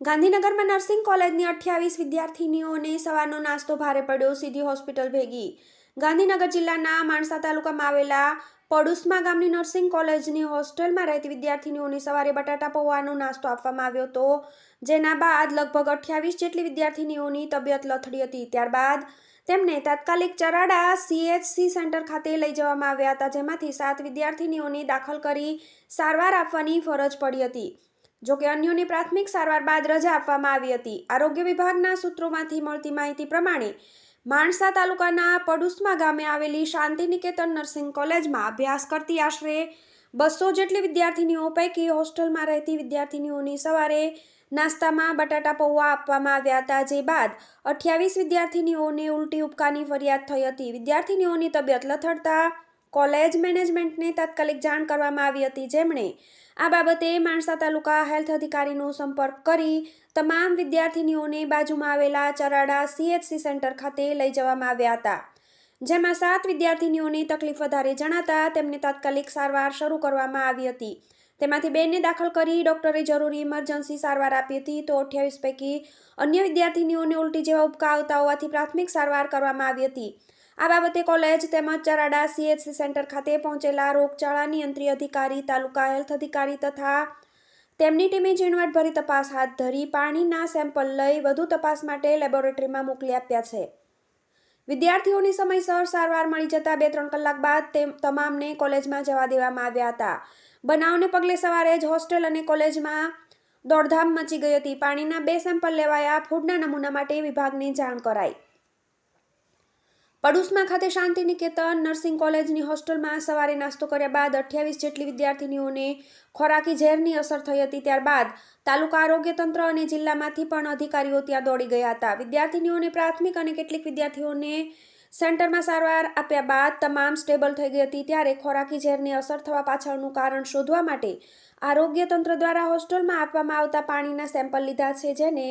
ગાંધીનગરમાં નર્સિંગ કોલેજની અઠ્યાવીસ વિદ્યાર્થીનીઓને સવારનો નાસ્તો ભારે પડ્યો, સીધી હોસ્પિટલ ભેગી. ગાંધીનગર જિલ્લાના માણસા તાલુકામાં આવેલા પડુસમા ગામની નર્સિંગ કોલેજની હોસ્ટેલમાં રહેતી વિદ્યાર્થીનીઓને સવારે બટાટા પૌવાનો નાસ્તો આપવામાં આવ્યો હતો, જેના બાદ લગભગ અઠ્યાવીસ જેટલી વિદ્યાર્થીનીઓની તબિયત લથડી હતી. ત્યારબાદ તેમને તાત્કાલિક ચરાડા સીએચસી સેન્ટર ખાતે લઈ જવામાં આવ્યા હતા, જેમાંથી સાત વિદ્યાર્થીનીઓને દાખલ કરી સારવાર આપવાની ફરજ પડી હતી. જોકે અન્યોને પ્રાથમિક સારવાર બાદ રજા આપવામાં આવી હતી. આરોગ્ય વિભાગના સૂત્રોમાંથી મળતી માહિતી પ્રમાણે માણસા તાલુકાના પડુસમા ગામે આવેલી શાંતિ નિકેતન નર્સિંગ કોલેજમાં અભ્યાસ કરતી આશરે બસો જેટલી વિદ્યાર્થીનીઓ પૈકી હોસ્ટેલમાં રહેતી વિદ્યાર્થીનીઓની સવારે નાસ્તામાં બટાટા પૌવા આપવામાં આવ્યા હતા, જે બાદ અઠ્યાવીસ વિદ્યાર્થીનીઓને ઉલટી ઉપકાની ફરિયાદ થઈ હતી. વિદ્યાર્થીનીઓની તબિયત લથડતા કોલેજ મેનેજમેન્ટને તાત્કાલિક જાણ કરવામાં આવી હતી. જેમણે આ બાબતે માણસા તાલુકા હેલ્થ અધિકારીનો સંપર્ક કરી તમામ વિદ્યાર્થીનીઓને બાજુમાં આવેલા ચરાડા સીએચસી સેન્ટર ખાતે લઈ જવામાં આવ્યા હતા. જેમાં સાત વિદ્યાર્થીનીઓની તકલીફ વધારે જણાતા તેમને તાત્કાલિક સારવાર શરૂ કરવામાં આવી હતી. તેમાંથી બેને દાખલ કરી ડોક્ટરે જરૂરી ઇમરજન્સી સારવાર આપી હતી. તો અઠ્યાવીસ પૈકી અન્ય વિદ્યાર્થીનીઓને ઉલટી જેવા ઉપકા આવતા હોવાથી પ્રાથમિક સારવાર કરવામાં આવી હતી. આ બાબતે કોલેજ તેમજ ચરાડા સીએચસી સેન્ટર ખાતે પહોંચેલા રોગચાળા નિયંત્રી અધિકારી, તાલુકા હેલ્થ અધિકારી તથા તેમની ટીમે ઝીણવટભરી તપાસ હાથ ધરી, પાણીના સેમ્પલ લઈ વધુ તપાસ માટે લેબોરેટરીમાં મોકલી આપ્યા છે. વિદ્યાર્થીઓની સમયસર સારવાર મળી જતા બે ત્રણ કલાક બાદ તે તમામને કોલેજમાં જવા દેવામાં આવ્યા હતા. બનાવને પગલે સવારે જ હોસ્ટેલ અને કોલેજમાં દોડધામ મચી ગઈ હતી. પાણીના બે સેમ્પલ લેવાયા. ફૂડના નમૂના માટે વિભાગને જાણ કરાઈ. પડુસમા ખાતે શાંતિ નિકેતન નર્સિંગ કોલેજની હોસ્ટેલમાં સવારે નાસ્તો કર્યા બાદ અઠ્યાવીસ જેટલી વિદ્યાર્થીનીઓને ખોરાકી ઝેરની અસર થઈ હતી. ત્યારબાદ તાલુકા આરોગ્ય તંત્ર અને જિલ્લામાંથી પણ અધિકારીઓ ત્યાં દોડી ગયા હતા. વિદ્યાર્થીનીઓને પ્રાથમિક અને કેટલીક વિદ્યાર્થીઓને સેન્ટરમાં સારવાર આપ્યા બાદ તમામ સ્ટેબલ થઈ ગઈ હતી ત્યારે ખોરાકી ઝેરની અસર થવા પાછળનું કારણ શોધવા માટે આરોગ્ય તંત્ર દ્વારા હોસ્ટેલમાં આપવામાં આવતા પાણીના સેમ્પલ લીધા છે, જેને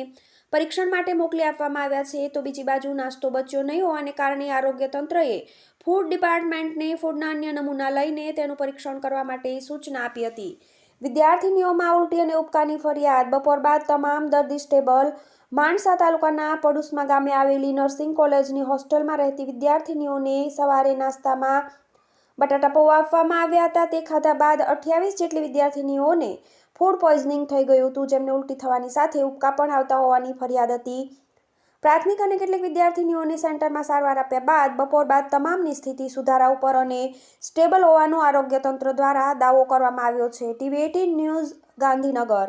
પરીક્ષણ માટે મોકલી આપવામાં આવ્યા છે. તો બીજી બાજુ નાસ્તો બચ્યો નહીં હોવાને કારણે આરોગ્ય તંત્રએ ફૂડ ડિપાર્ટમેન્ટને ફૂડના અન્ય નમૂના લઈને તેનું પરીક્ષણ કરવા માટે સૂચના આપી હતી. વિદ્યાર્થીનીઓમાં ઉલટી અને ઉપકાની ફરિયાદ. બપોર બાદ તમામ દર્દી સ્ટેબલ. માણસા તાલુકાના પડુસમા ગામે આવેલી નર્સિંગ કોલેજની હોસ્ટેલમાં રહેતી વિદ્યાર્થીનીઓને સવારે નાસ્તામાં બટાટા પૌવા આપવામાં આવ્યા હતા. તે ખાધા બાદ અઠ્યાવીસ જેટલી વિદ્યાર્થીનીઓને ફૂડ પોઈઝનિંગ થઈ ગયું હતું, જેમને ઉલટી થવાની સાથે ઉપકા પણ આવતા હોવાની ફરિયાદ હતી. પ્રાથમિક અને કેટલીક વિદ્યાર્થીનીઓને સેન્ટરમાં સારવાર આપ્યા બાદ બપોર બાદ તમામની સ્થિતિ સુધારા ઉપર અને સ્ટેબલ હોવાનો આરોગ્ય તંત્ર દ્વારા દાવો કરવામાં આવ્યો છે. TV eighteen news Gandhinagar.